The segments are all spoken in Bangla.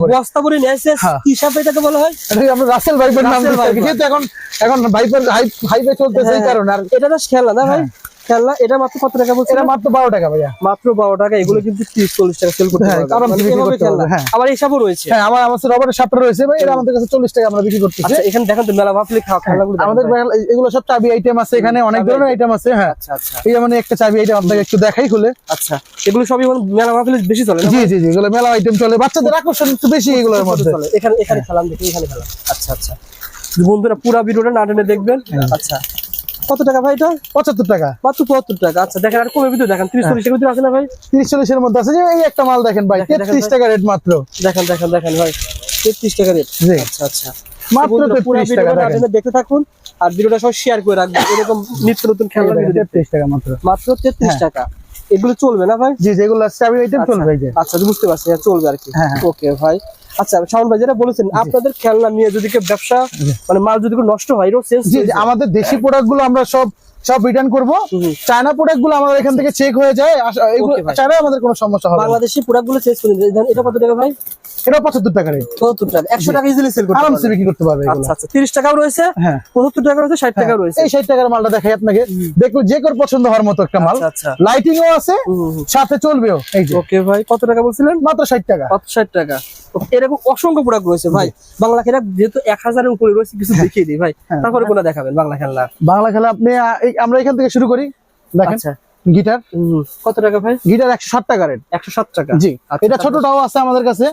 বস্তা ভরে নিয়ে হ্যাঁ। কি সাপ এটাকে বলা হয়? এটা আমরা রাসেল ভাইপের নাম দিচ্ছি এখন এখন ভাইপের হাইপে চলতেছে এই হ্যাঁ, কারণে আর এটা তো খেলনা না ভাই। খেলনা এটা মাত্র কত টাকা বলছে এটা মাত্র বারো টাকা ভাইয়া। মাত্র বারো টাকা এগুলো কিন্তু তিরিশ চল্লিশ টাকা সেল করতে হ্যাঁ, মানে হ্যাঁ। আবার এসবও রয়েছে। হ্যাঁ আমার আমার রবারের সাপটা রয়েছে ভাই এটা আমাদের কাছে চল্লিশ টাকা আমরা বিক্রি করতেছি। আচ্ছা এখানে দেখেন তো মেলা ভাবলে খাওয়া খেলনাগুলো আমাদের এগুলো সব চাবি আইটেম আছে এখানে অনেক ধরনের আইটেম আছে হ্যাঁ। আচ্ছা আচ্ছা। এই যেমন একটা চাবি আইটেম আপনাকে একটু দেখাই খুলে। আচ্ছা এগুলো সবই মানে মেলা ভাবলে বেশি চলে জি জি জি এগুলো মেলা আইটেম চলে বাচ্চাদের আকর্ষণ একটু বেশি এগুলোর মধ্যে। চলে। এখানে এখানে খেলাম দেখি এখানে খেলাম। আচ্ছা আচ্ছা। বন্ধুরা পুরা ভিডিওটা না টেনে দেখবেন। হ্যাঁ। আচ্ছা। কত টাকা ভাই এটা? পঁচাত্তর টাকা। মাত্র পঁয়াত্তর টাকা। আচ্ছা দেখেন আর কমে ভিডিও দেখেন। তিরিশ চল্লিশ ভিতরে আছে না ভাই? তিরিশ চল্লিশের মধ্যে আছে যে এই একটা মাল দেখেন ভাই তেত্রিশ টাকা রেট মাত্র। দেখেন দেখেন দেখেন ভাই। তেত্রিশ টাকা রেট আচ্ছা আচ্ছা। মাত্র তেত্রিশ টাকা দেখতে থাকুন আর ভিডিওটা সব শেয়ার করে রাখবেন। এরকম নিত্য নতুন ভিডিও তেত্রিশ টাকা মাত্র। মাত্র তেত্রিশ হ্যাঁ। টাকা। এগুলো চলবে না ভাই? জি যেগুলো চাবি আইটেম আচ্ছা, চলবে আচ্ছা বুঝতে পারছি। হ্যাঁ, চলবে আর কি। হ্যাঁ। ওকে ভাই। আচ্ছা শাওন ভাই যেটা বলেছেন আপনাদের খেলনা নিয়ে যদি কেউ ব্যবসা মানে মাল যদি নষ্ট হয় আমাদের দেশি প্রোডাক্টগুলো আমরা সব সব রিটার্ন করব। চায়না প্রোডাক্টগুলো আমাদের এখান থেকে চেক হয়ে যায়। চায়নায় আমাদের কোনো সমস্যা হবে বাংলাদেশি প্রোডাক্টগুলো চেঞ্জ করে এটা কত টাকা ভাই? এটা পঁচাত্তর টাকা রেট পঁচাত্তর টাকা। একশো টাকা ইজিলি সেল করতে আরামসে বিক্রি করতে পারবে আচ্ছা আচ্ছা। তিরিশ টাকাও রয়েছে হ্যাঁ। পঁচাত্তর টাকা রয়েছে ষাট টাকাও রয়েছে। এই ষাট টাকার মালটা দেখাই আপনাকে। দেখুন যে কার পছন্দ হওয়ার মতো একটা মাল। আচ্ছা আচ্ছা। লাইটিং ও আছে সাথে চলবেও। এই যে। ওকে ভাই কত টাকা বলছিলেন? মাত্র ষাট টাকা। ষাট টাকা। এরকম অসংখ্য প্রোডাক্ট রয়েছে ভাই। বাংলা খেলা যেহেতু এক হাজারের উপরে রয়েছে কিছু দেখিয়ে দিই ভাই। হ্যাঁ। তারপরে দেখাবেন বাংলা খেলা বাংলা খেলা আপনি আমরা এখান থেকে শুরু করি। দেখেন আচ্ছা। গিটার। কত টাকা ভাই? গিটার একশো ষাট টাকা রেট। একশো সাত টাকা? জি। আচ্ছা, এটা ছোটটাও আছে আমাদের কাছে।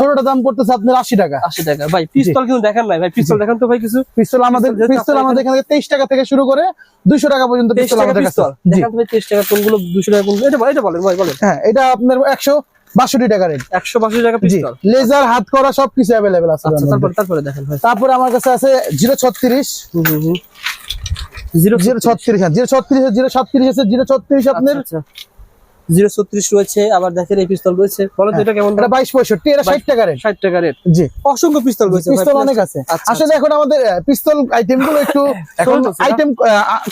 ছোটটা দাম পড়তেছে আপনার আশি টাকা। আশি টাকা। ভাই পিস্তল কিন্তু দেখান নাই। ভাই পিস্তল দেখান তো ভাই কিছু। পিস্তল আমাদের পিস্তল আমাদের এখানে তেইশ টাকা থেকে শুরু করে দুইশো টাকা পর্যন্ত পিস্তল আমাদের কাছে। তেইশ টাকা কোনগুলো দুশো টাকা কোনগুলো। এটা এটা বলেন ভাই বলেন। হ্যাঁ এটা আপনার একশো বাষট্টি টাকা রেট। একশো বাষট্টি টাকা পিস্তল। লেজার হাত করা সবকিছু অ্যাভেলেবেল আছে আচ্ছা তারপরে তারপরে দেখেন তারপরে আমার কাছে আছে জিরো ছত্রিশ। জিরো জিরো ছত্রিশ। জিরো ছত্রিশ জিরো সাতত্রিশ আছে জিরো ছত্রিশ আপনার? জিরো ছত্রিশ রয়েছে আবার দেখেন এই পিস্তল রয়েছে। বলো তো এটা কেমন এটা বাইশ পঁয়ষট্টি এটা ষাট টাকা রেট। ষাট টাকা রেট। জি। অসংখ্য পিস্তল রয়েছে পিস্তল অনেক আছে। আচ্ছা, আসলে এখন আমাদের পিস্তল আইটেমগুলো একটু এখন চলছে না? আইটেম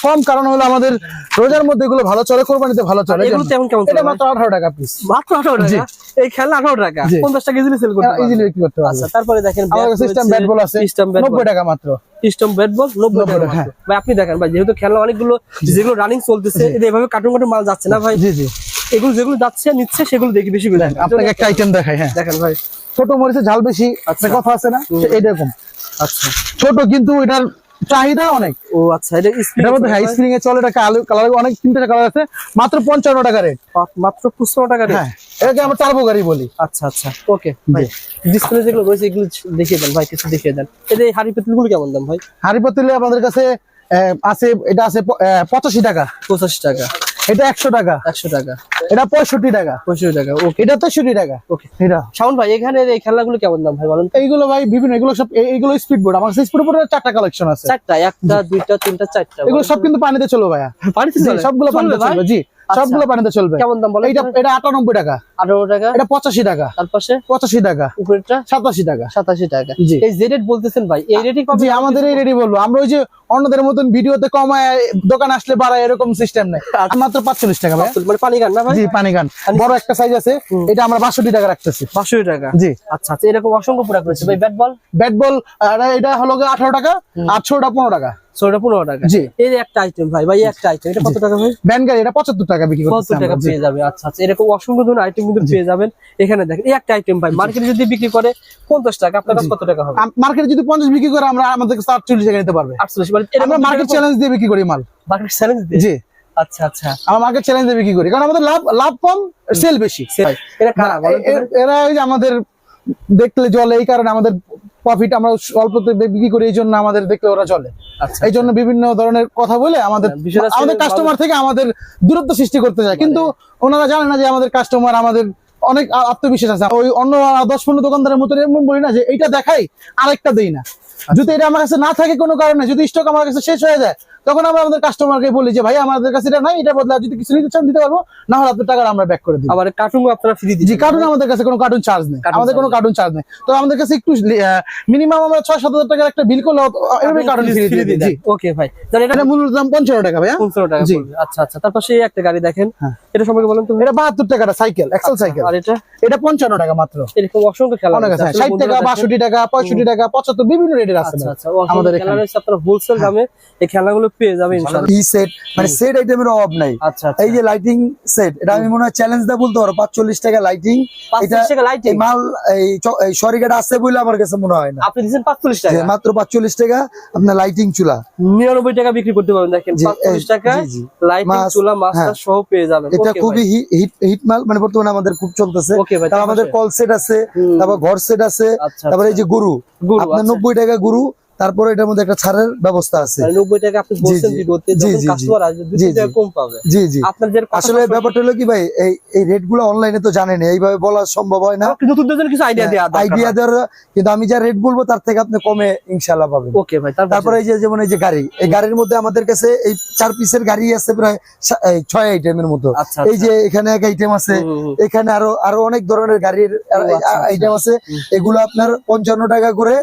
কম কারণ হলো আমাদের রোজার মধ্যে এগুলো ভালো চলে কোরবানিতে ভালো চলে। তেমন কেমন এটা মাত্র আঠারো টাকা পিস মাত্র আঠারো টাকা? এই খেলনা আঠারো টাকা। পঞ্চাশ টাকা ইজিলি সেল করতে ইজিলি বিক্রি করতে পারবে। আচ্ছা তারপরে দেখেন আমাদের সিস্টেম ব্যাট বল আছে। সিস্টেম ব্যাট নব্বই টাকা মাত্র। সিস্টেম ব্যাট বল নব্বই টাকা হ্যাঁ। ভাই আপনি দেখেন ভাই যেহেতু খেলা অনেকগুলো যেগুলো রানিং চলতেছে এভাবে কার্টুন কার্টুন মাল যাচ্ছে না ভাই? জি জি। এগুলো যেগুলো যাচ্ছে নিচ্ছে সেগুলো দেখি বেশি বেশি আপনাকে একটা আইটেম দেখাই হ্যাঁ। দেখেন ভাই। ছোট মরিচে ঝাল বেশি আচ্ছা। কথা আছে না। এইরকম আচ্ছা। ছোট কিন্তু এটার চাহিদা অনেক। ও আচ্ছা এটা এটার মধ্যে হাই স্প্রিং এ চলে এটা কালার অনেক তিনটা কালার আছে মাত্র পঞ্চান্ন টাকা রেট মাত্র পঁচপন্ন টাকা রেট হ্যাঁ এটাকে আমরা টার্বো গাড়ি বলি। আচ্ছা আচ্ছা ওকে ভাই। ডিসপ্লে যেগুলো রয়েছে এগুলো দেখিয়ে দেন ভাই কিছু দেখিয়ে দেন। এই হাড়ি পেতলগুলো কেমন দাম ভাই? হাড়ি পাতিলে আমাদের কাছে আছে এটা আছে প- আহ, পঁচাশি টাকা। পঁচাশি টাকা। এটা একশো টাকা। একশো টাকা। এটা পঁয়ষট্টি টাকা। পঁয়ষট্টি টাকা ওকে। এটা তেষট্টি টাকা। ওকে। এটা। শাওন ভাই এখানে এই খেলাগুলো কেমন দাম ভাই বলেন এইগুলো ভাই বিভিন্ন এগুলো সব এইগুলো স্পিড বোর্ড আমার স্পিড বোর্ডের চারটা কালেকশন আছে। চারটা একটা দুইটা তিনটা চারটা এগুলো সব কিন্তু পানিতে চলো ভাইয়া। পানিতে সবগুলো পানিতে? চলবে জি। সবগুলো পানিতে চলবে। কেমন দাম বলেন এটা এটা আটানব্বই টাকা। আঠারো টাকা? এটা পঁচাশি টাকা। তার পাশে? পঁচাশি টাকা। উপরেরটা? সাতাশি টাকা। সাতাশি টাকা। জি। এই যে রেট বলতেছেন ভাই এই রেটই জি আমাদের এই রেডি বলব। আমরা ওই যে অন্যদের মতন ভিডিওতে কমায় দোকান আসলে বাড়ায় এরকম সিস্টেম নেই। আচ্ছা। মাত্র পাঁচচল্লিশ টাকা ভাই। মানে পানি গান না ভাই? জি পানি গান। বড় একটা সাইজ আছে। এটা আমরা বাষট্টি টাকা রাখতেছি। বাষট্টি টাকা? জি। আচ্ছা আচ্ছা এরকম অসংখ্য প্রোডাক্ট রয়েছে। ভাই ব্যাট বল ব্যাট বল এটা হলো আঠারো টাকা আর ছোটটা পনেরো টাকা। পনেরো টাকা। জি। এই একটা আইটেম ভাই ভাই একটা আইটেম এটা কত টাকা ভাই? এটা পঁচাত্তর টাকা বিক্রি কত টাকা পেয়ে যাবে আচ্ছা আচ্ছা। এরকম অসংখ্য ধরনের আইটেম কিন্তু পেয়ে যাবেন। এখানে দেখেন এই একটা আইটেম ভাই মার্কেটে যদি বিক্রি করে পঞ্চাশ টাকা আপনার কাছে কত টাকা হবে? মার্কেটে যদি পঞ্চাশ বিক্রি করে আমরা আমাদের কাছে আটচল্লিশ টাকা নিতে পারবে। আটচল্লিশ মানে আমরা মার্কেট চ্যালেঞ্জ দিয়ে বিক্রি করি মাল। মার্কেট চ্যালেঞ্জ দিয়ে? জি। আচ্ছা আচ্ছা। আমরা মার্কেট চ্যালেঞ্জ দিয়ে বিক্রি করি কারণ আমাদের লাভ লাভ কম সেল বেশি। কারা এরা ওই যে আমাদের দেখলে জলে এই কারণে আমাদের প্রফিট আমরা অল্পতে বিক্রি করি এই জন্য আমাদের দেখলে ওরা চলে আচ্ছা এই জন্য বিভিন্ন ধরনের কথা বলে আমাদের হ্যাঁ, আমাদের কাস্টমার থেকে আমাদের দূরত্ব সৃষ্টি করতে চায়। কিন্তু ওনারা জানে না যে আমাদের কাস্টমার আমাদের অনেক আত্মবিশ্বাস আছে। ওই অন্য দশ পনেরো দোকানদারের মতো এমন বলি না যে এইটা দেখাই আরেকটা দেই না। আচ্ছা। যদি এটা আমার কাছে না থাকে কোনো কারণে যদি স্টক আমার কাছে শেষ হয়ে যায় তখন আমরা আমাদের কাস্টমারকে বলি যে ভাই আমাদের কাছে এটা নাই এটা বদলা যদি কিছু নিতে চান দিতে পারব না হলে আপনার টাকা আমরা ব্যাক করে দিই আবার কার্টুন আপনারা ফ্রি জি কার্টুন আমাদের কাছে কোনো কার্টুন চার্জ নেই। আমাদের কোনো কার্টুন চার্জ নেই। তো আমাদের কাছে একটু মিনিমাম আমরা ছয় সাত হাজার টাকার একটা বিল করলে এভাবে কার্টুন ফ্রি দিয়ে দিই। জি। ওকে ভাই। তাহলে এটা মূল্য দাম পঞ্চান্ন টাকা ভাইয়া। পনেরো টাকা জি। আচ্ছা আচ্ছা। তারপর সেই একটা গাড়ি দেখেন। হ্যাঁ। এটা সম্পর্কে বলেন তো। এটা বাহাত্তর টাকাটা সাইকেল এক্সেল সাইকেল আর এটা? এটা পঞ্চান্ন টাকা মাত্র। এরকম অসংখ্য খেলা অনেক আছে। ষাট টাকা বাষট্টি টাকা পঁয়ষট্টি টাকা পঁচাত্তর বিভিন্ন রেটের আছে আচ্ছা ভাই। আচ্ছা। আমাদের এখানে। হোলসেল দামে এই খেলাগুলো পেয়ে যাবেন ইনশাআল্লাহ। ই সেট মানে সেট আইটেমের অভাব নাই। আচ্ছা আচ্ছা। এই যে লাইটিং সেট এটা আমি মনে হয় চ্যালেঞ্জ দা বলতে পারো পাঁচচল্লিশ টাকা লাইটিং এটা লাইটিং মাল এই সরিকাটা আছে বলে আমার কাছে মনে হয় না। আপনি দিচ্ছেন পাঁচচল্লিশ টাকা? মাত্র পাঁচচল্লিশ টাকা আপনার লাইটিং চুলা। নিরানব্বই টাকা বিক্রি করতে পারবেন দেখেন টাকা। লাইটিং চুলা মাস্টার হ্যাঁ। সহ পেয়ে যাবেন। এটা খুবই। হিট হিট মাল মানে বর্তমানে আমাদের খুব চলতেছে। তার আমাদের কল সেট আছে তারপর ঘর সেট আছে আচ্ছা, তারপরে এই যে গুরু আপনার আচ্ছা। নব্বই টাকা গুরু তারপরে এটার মধ্যে একটা ছাড়ের ব্যবস্থা আছে। জি, জি। আসলে ব্যাপারটা হলো কি ভাই এই রেটগুলো অনলাইনে তো জানেন এইভাবে বলা সম্ভব হয় না। কিছু আইডিয়া দেওয়া দেওয়ার কিন্তু আমি যা রেট বলব তার থেকে আপনি কমে ইনশাল্লাহ পাবেন। ওকে ভাই তারপরে এই যে যেমন এই যে গাড়ি এই গাড়ির মধ্যে আমাদের কাছে এই চার পিসের গাড়ি আছে প্রায় ছয় আইটেমের মতো। আচ্ছা, এই যে এখানে এক আইটেম আছে। এখানে আরও আরও অনেক ধরনের গাড়ির আচ্ছা, আইটেম আছে। এগুলো আপনার পঞ্চান্ন টাকা করে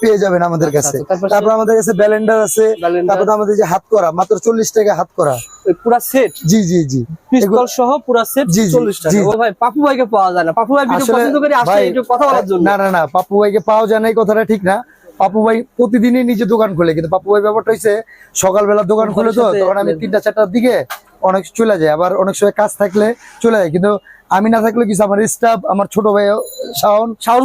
পেয়ে যাবেন। আমাদের কাছে। আচ্ছা, তারপর আমাদের কাছে ব্যালেন্ডার আছে। তারপর আমাদের যে হাত করা মাত্র চল্লিশ টাকা হাত করা। পুরা সেট জি জি জি। পিস্তল সহ পুরা সেট জি, চল্লিশ টাকা। ও ভাই পাপু ভাইকে পাওয়া যায় না। পাপু ভাই ভিডিও পছন্দ করে আসে একটু কথা বলার জন্য। না না না পাপু ভাইকে পাওয়া যায় না এই কথাটা ঠিক না। পাপু ভাই প্রতিদিনই নিজে দোকান খুলে কিন্তু পাপু ভাই ব্যাপারটা হচ্ছে সকালবেলা দোকান খুলে তো তখন আমি তিনটা চারটার দিকে অনেক চলে যায় আবার অনেক সময় কাজ থাকলে চলে যায়। কিন্তু আমি না থাকলে কিছু আমার স্টাফ আমার ছোট ভাই শাওন শাওন?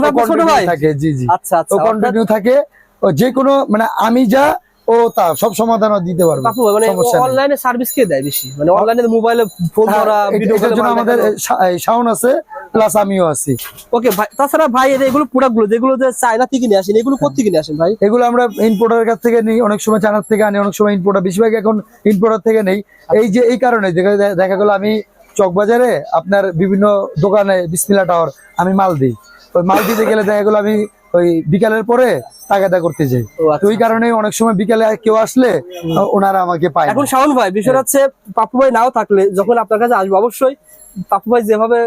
থাকে জি জি। আচ্ছা আচ্ছা কন্টিনিউ থাকে। ও যে কোনো মানে আমি যা ও তা সব সমাধান দিতে পারবে মানে অনলাইনে সার্ভিস কে দেয় বেশি? মানে অনলাইনে মোবাইলে ফোন করা ভিডিও এটার জন্য আমাদের শাওন আছে প্লাস আমিও আছি। ওকে ভাই তাছাড়া ভাই এগুলো প্রোডাক্টগুলো যেগুলো যে চায়না থেকে নিয়ে আসেন এগুলো কোথা থেকে নিয়ে আসেন ভাই? এগুলো আমরা ইম্পোর্টারের কাছ থেকে নিই অনেক সময় চায়নার থেকে আনি অনেক সময় ইম্পোর্টার বেশিরভাগ এখন ইম্পোর্টার থেকে নেই। এই যে এই কারণে দেখা- দেখা গেল আমি চকবাজারে আপনার বিভিন্ন দোকানে বিসমিলা টাওয়ার আমি মাল দিই। ওই মাল দিতে গেলে দেখা গেলো আমি ওই বিকালের পরে তাগাদা করতে যাই। আচ্ছা। ওই কারণে অনেক সময় বিকালে কেউ আসলে ওনারা আমাকে পায়। এখন শাওন ভাই বিষয় হচ্ছে পাপু ভাই নাও থাকলে যখন আপনার কাছে আসব অবশ্যই পাপু ভাই যেভাবে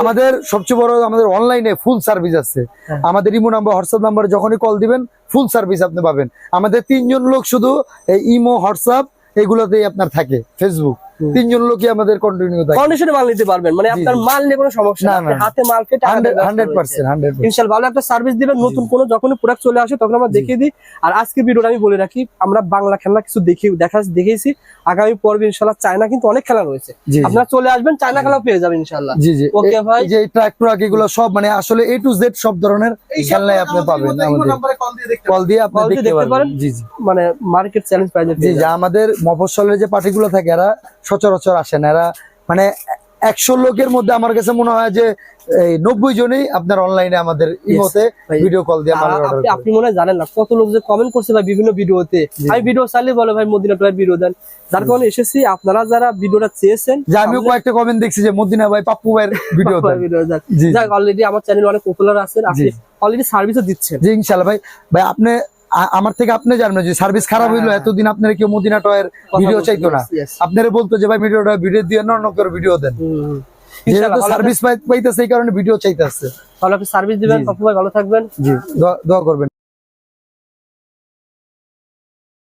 আমাদের সবচেয়ে বড় আমাদের অনলাইনে ফুল সার্ভিস আছে। হ্যাঁ। আমাদের ইমো নাম্বার হোয়াটসঅ্যাপ নাম্বার যখনই কল দিবেন ফুল সার্ভিস আপনি পাবেন। আমাদের তিনজন লোক শুধু এই ইমো হোয়াটসঅ্যাপ এগুলোতেই আপনার থাকে ফেসবুক তিনজন লোকই আমাদের কন্টিনিউ থাকে কন্ডিশনে মাল নিতে পারবেন মানে আপনার মাল নিয়ে কোনো সমস্যা না। হাতে মাল কেটে হান্ড্রেড পার্সেন্ট হান্ড্রেড ইনশাল্লাহ ভালো একটা সার্ভিস দিবেন। নতুন কোনো যখন প্রোডাক্ট চলে আসে তখন আমরা দেখিয়ে দিই। আর আজকে ভিডিওটা আমি বলে রাখি আমরা বাংলা খেলা কিছু দেখি দেখা দেখিয়েছি আগামী পর্বে ইনশাল্লাহ চায়না কিন্তু অনেক খেলা রয়েছে। আপনারা চলে আসবেন চায়না খেলাও পেয়ে যাবেন ইনশাল্লাহ। জি জি। এই- ভাই। এই যে ট্রাক ট্রাক এগুলো সব মানে আসলে এ টু জেড সব ধরনের খেলনাই আপনি পাবেন আমাদের। কল দিয়ে আপনি দেখতে দেখতে পারবেন। পারেন। জি জি। মানে মার্কেট চ্যালেঞ্জ প্রাইজে জি জি আমাদের মফস্বলের যে পার্টিগুলো থাকে এরা সচরাচর আসেন এরা মানে একশো লোকের মধ্যে আমার কাছে মনে হয় যে এই নব্বই জনই আপনার অনলাইনে আমাদের ইমোতে ভিডিও কল দিয়ে আপনি আপনি মনে হয় জানেন না কত লোক যে কমেন্ট করছে ভাই বিভিন্ন ভিডিওতে আমি ভিডিও চাইলে বলে ভাই মদিনা টয়ের ভিডিও দেন। যার কারণে এসেছি আপনারা যারা ভিডিওটা চেয়েছেন যে আমিও কয়েকটা কমেন্ট দেখছি যে মদিনা ভাই পাপ্পু ভাইয়ের ভিডিও দেন। অলরেডি আমার চ্যানেল অনেক পপুলার আছেন। আপনি অলরেডি সার্ভিসও দিচ্ছেন। জি ইনশাল্লাহ ভাই। ভাই আপনি আমার থেকে আপনি জানবেন যে সার্ভিস খারাপ হইল এতদিন আপনারা কেউ মদিনা টয়ের ভিডিও চাইতো না। yes. আপনারা বলতো যে ভাই ভিডিওটা ভিডিও দিয়ে না অন্য করে ভিডিও দেন। যেহেতু সার্ভিস পাইতেছে এই কারণে ভিডিও চাইতেছে। ভালো আপনি সার্ভিস দিবেন। ভালো থাকবেন। জি। দোয়া করবেন।